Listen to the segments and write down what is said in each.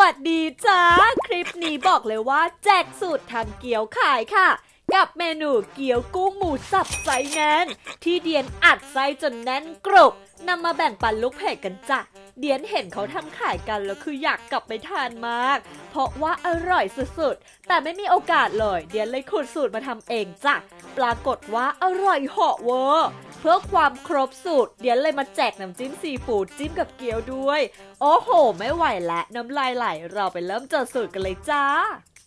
วัสดีจ้า คลิปนี้บอกเลยว่าแจกสูตรทำเกี๊ยวขายค่ะ กับเมนูเกี๊ยวกุ้งหมูสับไส้แน่นที่เดียนอัดไส้จนแน่นกรุบนำมาแบ่งปันลูกเพจกันจ้ะเดียนเห็นเขาทำขายกันแล้วคืออยากกลับไปทานมาก เพราะว่าอร่อยสุดๆ แต่ไม่มีโอกาสเลย เดียนเลยขุดสูตรมาทำเองจ้ะ ปรากฏว่าอร่อยเหาะเวอร์ เพื่อความครบสูตรเดี๋ยนเลยมาแจกน้ำจิ้มซีฟู้ดจิ้มกับเกี๊ยวด้วย โอ้โห ไม่ไหวและน้ำลายไหล เราไปเริ่มเจอสูตรกันเลยจ้า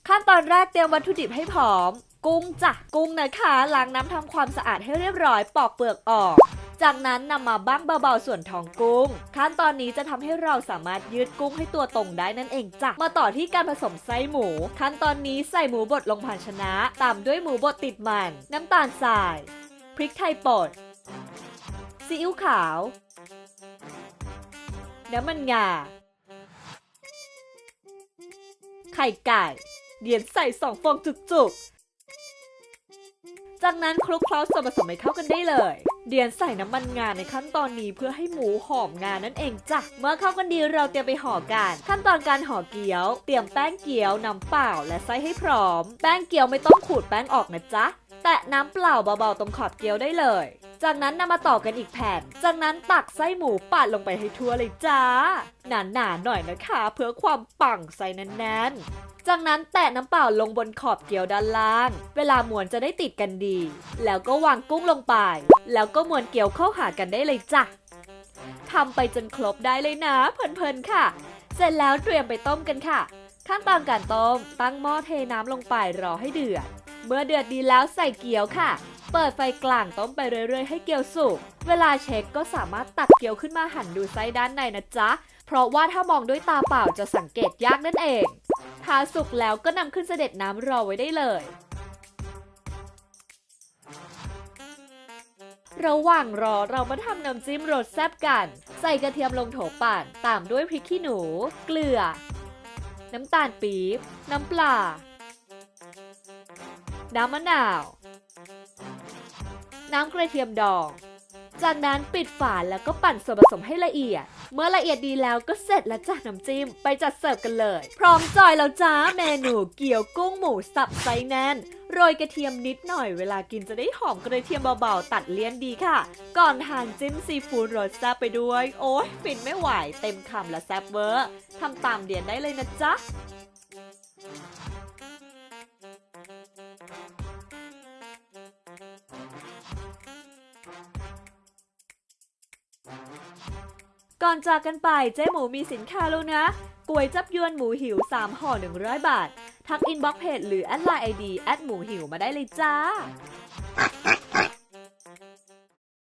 ขั้นตอนแรกเตรียมวัตถุดิบให้พร้อม กุ้งจ้ะกุ้งนะคะล้างน้ำทำความสะอาดให้เรียบร้อยปอกเปลือกออกจากนั้นนำมาบ้างเบาๆส่วนท้องกุ้ง ขั้นตอนนี้จะทำให้เราสามารถยืดกุ้งให้ตัวตรงได้นั่นเองจ้ะ มาต่อที่การผสมไส้หมู ขั้นตอนนี้ใส่หมูบดลงภาชนะ ตามด้วยหมูบดติดมัน น้ำตาลทราย พริกไทยป่น ซีอิ๊วขาว น้ำมันงา ไข่ไก่ เดียนใส่สองฟองจุกๆ จากนั้นคลุกเคล้าส่วนผสมให้เข้ากันได้เลย เดียนใส่น้ำมันงาในขั้นตอนนี้เพื่อให้หมูหอมงานั่นเองจ้ะ เมื่อเข้ากันดีเราเตรียมไปห่อกัน ขั้นตอนการห่อเกี๊ยว เตรียมแป้งเกี๊ยว น้ำเปล่าและไส้ให้พร้อม แป้งเกี๊ยวไม่ต้องขูดแป้งออกนะจ๊ะ แตะน้ำเปล่าเบาๆตรงขอบเกี๊ยวได้เลย จากนั้นนำมาต่อกันอีกแผ่น จากนั้นตักไส้หมูปาดลงไปให้ทั่วเลยจ้า หนาๆหน่อยนะคะ เพื่อความปังไส้แน่นๆ จากนั้นแตะน้ำเปล่าลงบนขอบเกี๊ยวด้านล่าง เวลาม้วนจะได้ติดกันดี แล้วก็วางกุ้งลงไป แล้วก็ม้วนเกี๊ยวเข้าหากันได้เลยจ้ะทำไปจนครบได้เลยนะ เพลินๆค่ะ เสร็จแล้วเตรียมไปต้มกันค่ะ ขั้นตอนการต้ม ตั้งหม้อเทน้ำลงไปรอให้เดือด เมื่อเดือดดีแล้วใส่เกี๊ยวค่ะ เปิดไฟกลางต้มไปเรื่อยๆ ให้เกี๊ยวสุก เวลาเช็คก็สามารถตักเกี๊ยวขึ้นมาหั่นดูไส้ด้านในนะจ๊ะ เพราะว่าถ้ามองด้วยตาเปล่าจะสังเกตยากนั่นเอง ถ้าสุกแล้วก็นำขึ้นเสด็จน้ำรอไว้ได้เลย ระหว่างรอเรามาทำน้ำจิ้มรสแซ่บกัน ใส่กระเทียมลงโถปั่นตามด้วยพริกขี้หนู เกลือ น้ำตาลปี๊บ น้ำปลาน้ำมะนาว น้ำกระเทียมดอง จากนั้นปิดฝาแล้วก็ปั่นส่วนผสมให้ละเอียด เมื่อละเอียดดีแล้วก็เสร็จแล้วจ้ะน้ำจิ้ม ไปจัดเสิร์ฟกันเลย พร้อมจอยแล้วจ้าเมนูเกี๊ยวกุ้งหมูสับไส้แน่นโรยกระเทียมนิดหน่อยเวลากินจะได้หอมกระเทียมเบาๆ ตัดเลี่ยนดีค่ะ ก่อนทานจิ้มซีฟู้ดรสแซ่บไปด้วย โอ้ยฟินไม่ไหวเต็มคำและแซ่บเวอร์ทำตามเดียนได้เลยนะจ๊ะ ก่อนจากกันไปเจ๊หมูมีสินค้าแล้วนะก๋วยจับยวนหมูหิว 3ห่อ100 บาท ทักอินบ็อกเพจหรือแอดไลน์ไอดีแอดหมูหิวมาได้เลยจ้า